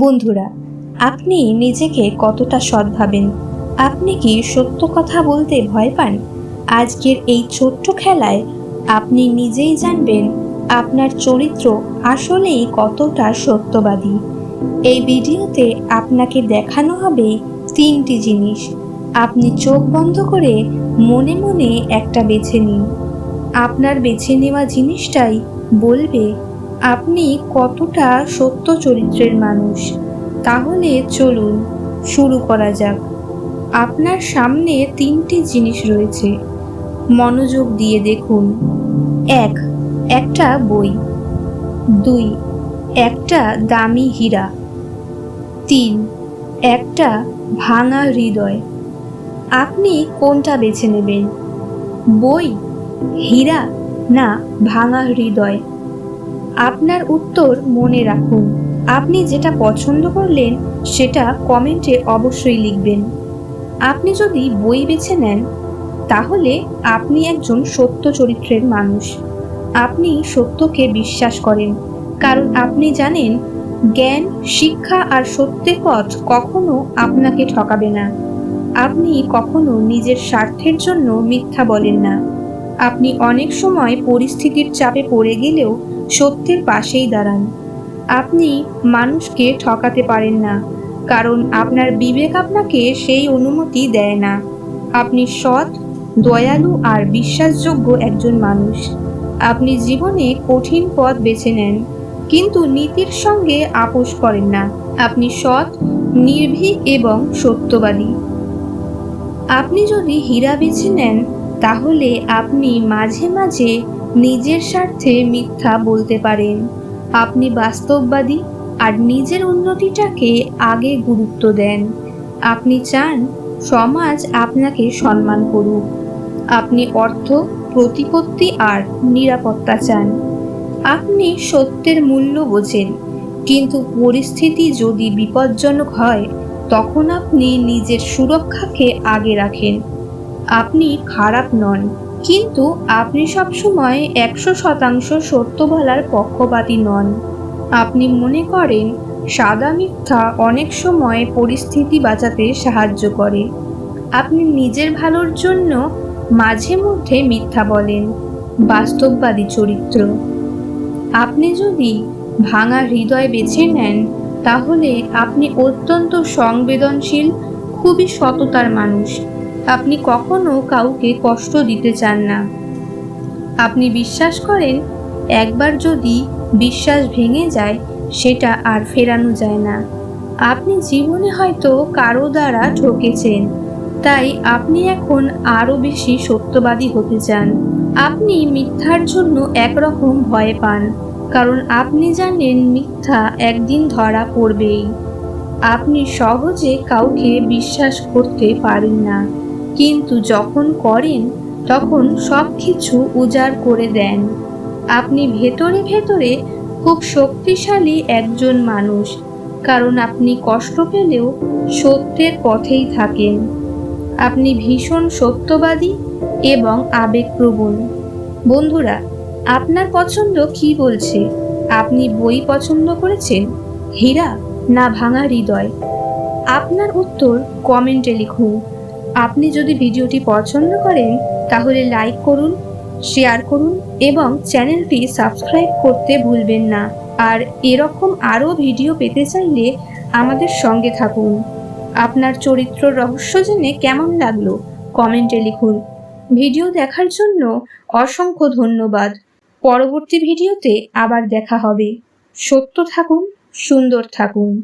বন্ধুরা, আপনি নিজেকে কতটা সৎ ভাবেন? আপনি কি সত্য কথা বলতে ভয় পান? আজকের এই ছোট্ট খেলায় আপনি নিজেই জানবেন আপনার চরিত্র আসলেই কতটা সত্যবাদী। এই ভিডিওতে আপনাকে দেখানো হবে তিনটি জিনিস। আপনি চোখ বন্ধ করে মনে মনে একটা বেছে নিন। আপনার বেছে নেওয়া জিনিসটাই বলবে আপনি কতটা সত্য চরিত্রের মানুষ? তাহলে চলুন শুরু করা যাক। আপনার সামনে তিনটি জিনিস রয়েছে। মনোযোগ দিয়ে দেখুন। এক, একটা বই। দুই, একটা দামি হীরা। তিন, একটা ভাঙা হৃদয়। আপনি কোনটা বেছে নেবেন? বই, হীরা না ভাঙা হৃদয়? আপনার উত্তর মনে রাখুন। আপনি যেটা পছন্দ করলেন, সেটা কমেন্টে অবশ্যই লিখবেন। আপনি যদি বই বেছে নেন, তাহলে আপনি একজন সত্য চরিত্রের মানুষ। আপনি সত্যকে বিশ্বাস করেন। কারণ আপনি জানেন, জ্ঞান, শিক্ষা আর সত্যের পথ কখনো আপনাকে ঠকাবে না। আপনি কখনো নিজের স্বার্থের জন্য মিথ্যা বলেন না। আপনি অনেক সময় পরিস্থিতির চাপে পড়ে গেলেও সত্যের পাশেই দাঁড়ান। আপনি মানুষকে ঠকাতে পারেন না, কারণ আপনার বিবেক আপনাকে সেই অনুমতি দেয় না। আপনি সৎ, দয়ালু আর বিশ্বাসযোগ্য একজন মানুষ। আপনি জীবনে কঠিন পথ বেছে নেন, কিন্তু নীতির সঙ্গে আপোষ করেন না। আপনি সৎ, নির্ভীক এবং সত্যবাদী। আপনি যদি হীরা বেছে নেন, তাহলে আপনি মাঝে মাঝে নিজের স্বার্থে মিথ্যা বলতে পারেন। আপনি বাস্তববাদী আর নিজের উন্নতিটাকে আগে গুরুত্ব দেন। আপনি চান সমাজ আপনাকে সম্মান করুক। আপনি অর্থ, প্রতিপত্তি আর নিরাপত্তা চান। আপনি সত্যের মূল্য বোঝেন, কিন্তু পরিস্থিতি যদি বিপজ্জনক হয়, তখন আপনি নিজের সুরক্ষাকে আগে রাখেন। আপনি খারাপ নন। কিন্তু আপনি সবসময় একশো শতাংশ সত্য বলার পক্ষপাতী নন। আপনি মনে করেন, সাদা মিথ্যা অনেক সময় পরিস্থিতি বাঁচাতে সাহায্য করে। আপনি নিজের ভালোর জন্য মাঝে মধ্যে মিথ্যা বলেন, বাস্তববাদী চরিত্র। আপনি যদি ভাঙা হৃদয় বেছে নেন, তাহলে আপনি অত্যন্ত সংবেদনশীল, খুবই সততার মানুষ। আপনি কখনো কাউকে কষ্ট দিতে চান না। আপনি বিশ্বাস করেন, একবার যদি বিশ্বাস ভেঙে যায়, সেটা আর ফেরানো যায় না। আপনি জীবনে হয়তো কারও দ্বারা ঠকেছেন, তাই আপনি এখন আরও বেশি সত্যবাদী হতে চান। আপনি মিথ্যার জন্য একরকম ভয় পান, কারণ আপনি জানেন মিথ্যা একদিন ধরা পড়বেই। আপনি সহজে কাউকে বিশ্বাস করতে পারেন না। কিন্তু যখন করেন, তখন সব কিছু উজাড় করে দেন। আপনি ভেতরে ভেতরে খুব শক্তিশালী একজন মানুষ, কারণ আপনি কষ্ট পেলেও সত্যের পথেই থাকেন। আপনি ভীষণ সত্যবাদী এবং আবেগপ্রবণ। বন্ধুরা, আপনার পছন্দ কি বলছে? আপনি বই পছন্দ করেছেন? হীরা না ভাঙা হৃদয়? আপনার উত্তর কমেন্টে লিখুন। আপনি যদি ভিডিওটি পছন্দ করেন, তাহলে লাইক করুন, শেয়ার করুন এবং চ্যানেলটি সাবস্ক্রাইব করতে ভুলবেন না। আর এরকম আরও ভিডিও পেতে চাইলে আমাদের সঙ্গে থাকুন। আপনার চরিত্র রহস্য জেনে কেমন লাগল, কমেন্টে লিখুন। ভিডিও দেখার জন্য অসংখ্য ধন্যবাদ। পরবর্তী ভিডিওতে আবার দেখা হবে। সত্য থাকুন, সুন্দর থাকুন।